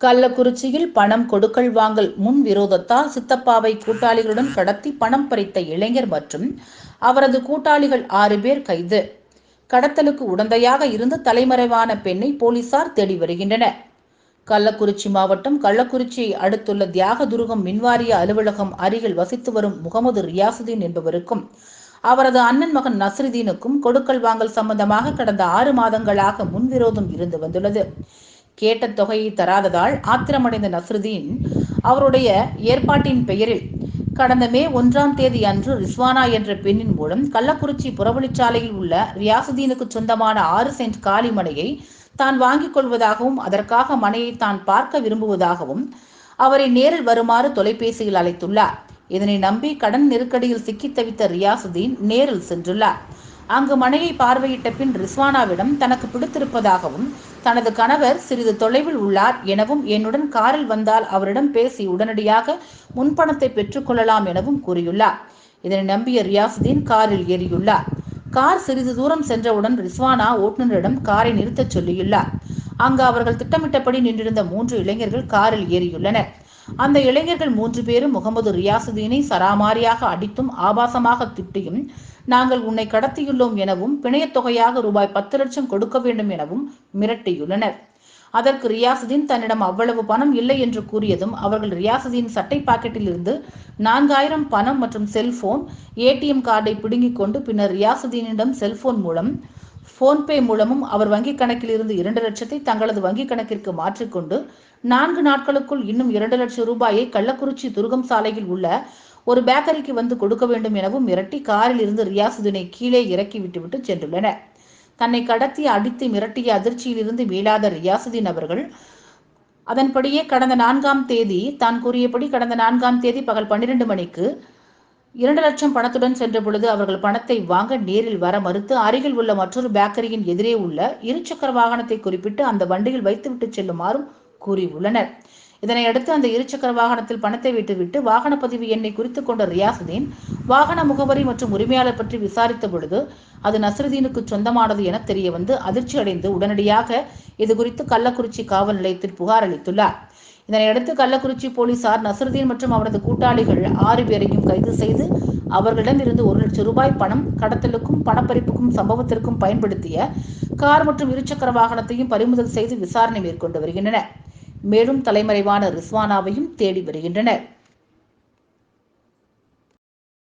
கள்ளக்குறிச்சியில் பணம் கொடுக்கல் வாங்கல் முன் விரோதத்தால் சித்தப்பாவை கூட்டாளிகளுடன் கடத்தி பணம் பறித்த இளைஞர் மற்றும் அவரது கூட்டாளிகள் ஆறு பேர் கைது. கடத்தலுக்கு உடந்தையாக இருந்து தலைமறைவான பெண்ணை போலீசார் தேடி வருகின்றனர். கள்ளக்குறிச்சி மாவட்டம் கள்ளக்குறிச்சியை அடுத்துள்ள தியாகதுருகம் மின்வாரிய அலுவலகம் அருகில் வசித்து வரும் முகமது ரியாசுதீன் என்பவருக்கும் அவரது அண்ணன் மகன் நஸ்ருதீனுக்கும் கொடுக்கல் வாங்கல் சம்பந்தமாக கடந்த ஆறு மாதங்களாக முன்விரோதம் இருந்து வந்துள்ளது. கேட்ட தொகையை தராததால் ஆத்திரமடைந்த நஸ்ருதீன் அவருடைய ஏற்பாட்டின் பெயரில் கடந்த மே ஒன்றாம் தேதி அன்று ரிஸ்வானா என்ற பெண்ணின் மூலம் கள்ளக்குறிச்சி புறவழிச்சாலையில் உள்ள ரியாசுதீனுக்கு சொந்தமான ஆறு சென்ட் காலி மனையை தான் வாங்கிக் கொள்வதாகவும் அதற்காக மனையை தான் பார்க்க விரும்புவதாகவும் அவரை நேரில் வருமாறு தொலைபேசியில் அழைத்துள்ளார். இதனை நம்பி கடன் நெருக்கடியில் சிக்கித் தவித்த ரியாசுதீன் நேரில் சென்றுள்ளார். அங்கு மனையை பார்வையிட்ட பின் ரிஸ்வானாவிடம் தனக்கு பிடித்திருப்பதாகவும் தனது கணவர் சிறிது தொலைவில் உள்ளார் எனவும் என்னுடன் காரில் வந்தால் அவரிடம் பேசி உடனடியாக முன்பணத்தை பெற்றுக்கொள்ளலாம் எனவும் கூறியுள்ளார். இதனை நம்பிய ரியாசுதீன் காரில் ஏறியுள்ளார். கார் சிறிது தூரம் சென்றவுடன் ரிஸ்வானா ஓட்டுநரிடம் காரை நிறுத்தச் சொல்லியுள்ளார். அங்கு அவர்கள் திட்டமிட்டபடி நின்றிருந்த மூன்று இளைஞர்கள் காரில் ஏறியுள்ளனர். அந்த இளைஞர்கள் மூன்று பேரும் முகமது ரியாசுதீனை சராமாரியாக அடித்தும் ஆபாசமாக திட்டியும் நாங்கள் உன்னை கடத்தியுள்ளோம் எனவும் பிணையத் தொகையாக ரூபாய் பத்து லட்சம் கொடுக்க வேண்டும் எனவும் மிரட்டியுள்ளனர். அதற்கு ரியாசுதீன் தன்னிடம் அவ்வளவு பணம் இல்லை என்று கூறியதும் அவர்கள் ரியாசுதீன் சட்டை பாக்கெட்டில் இருந்து நான்காயிரம் பணம் மற்றும் செல்போன் ஏடிஎம் கார்டை பிடுங்கிக் கொண்டு பின்னர் ரியாசுதீனிடம் செல்போன் மூலம் போன்பே மூலமும் அவர் வங்கிக் கணக்கில் இருந்து இரண்டு லட்சத்தை தங்களது வங்கிக் கணக்கிற்கு மாற்றிக்கொண்டு நான்கு நாட்களுக்குள் இன்னும் இரண்டு லட்சம் ரூபாயை கள்ளக்குறிச்சி துருகம் சாலையில் உள்ள ஒரு பேக்கரிக்கு வந்து கொடுக்க வேண்டும் எனவும் மிரட்டி காரில் இருந்து ரியாசுதீனை கீழே இறக்கி விட்டுவிட்டு சென்றுள்ளனர். தன்னை கடத்தி அடித்து மிரட்டிய அதிர்ச்சியிலிருந்து மீளாத ரியாசுதீன் அவர்கள் அதன்படியே கடந்த நான்காம் தேதி தான் கூறியபடி கடந்த நான்காம் தேதி பகல் பன்னிரண்டு மணிக்கு இரண்டு லட்சம் பணத்துடன் சென்ற பொழுது அவர்கள் பணத்தை வாங்க நேரில் வர மறுத்து அருகில் உள்ள மற்றொரு பேக்கரியின் எதிரே உள்ள இருசக்கர வாகனத்தை குறிப்பிட்டு அந்த வண்டியில் வைத்துவிட்டு செல்லுமாறும் கூறியுள்ளனர். இதனையடுத்து அந்த இருசக்கர வாகனத்தில் பணத்தை விட்டுவிட்டு வாகன பதிவு எண்ணை குறித்து கொண்ட ரியாசுதீன் வாகன முகவரி மற்றும் உரிமையாளர் பற்றி விசாரித்த பொழுது அது நஸ்ருதீனுக்கு சொந்தமானது என தெரிய வந்து அதிர்ச்சி அடைந்து உடனடியாக இது குறித்து கள்ளக்குறிச்சி காவல் நிலையத்தில் புகார் அளித்துள்ளார். இதனையடுத்து கள்ளக்குறிச்சி போலீசார் நசருதீன் மற்றும் அவரது கூட்டாளிகள் ஆறு பேரையும் கைது செய்து அவர்களிடம் இருந்து ஒரு லட்சம் ரூபாய் பணம் கடத்தலுக்கும் பணப்பறிப்புக்கும் சம்பவத்திற்கும் பயன்படுத்திய கார் மற்றும் இருசக்கர வாகனத்தையும் பறிமுதல் செய்து விசாரணை மேற்கொண்டு வருகின்றனர். மேலும் தலைமறைவான ரிஸ்வானாவையும் தேடி வருகின்றனர்.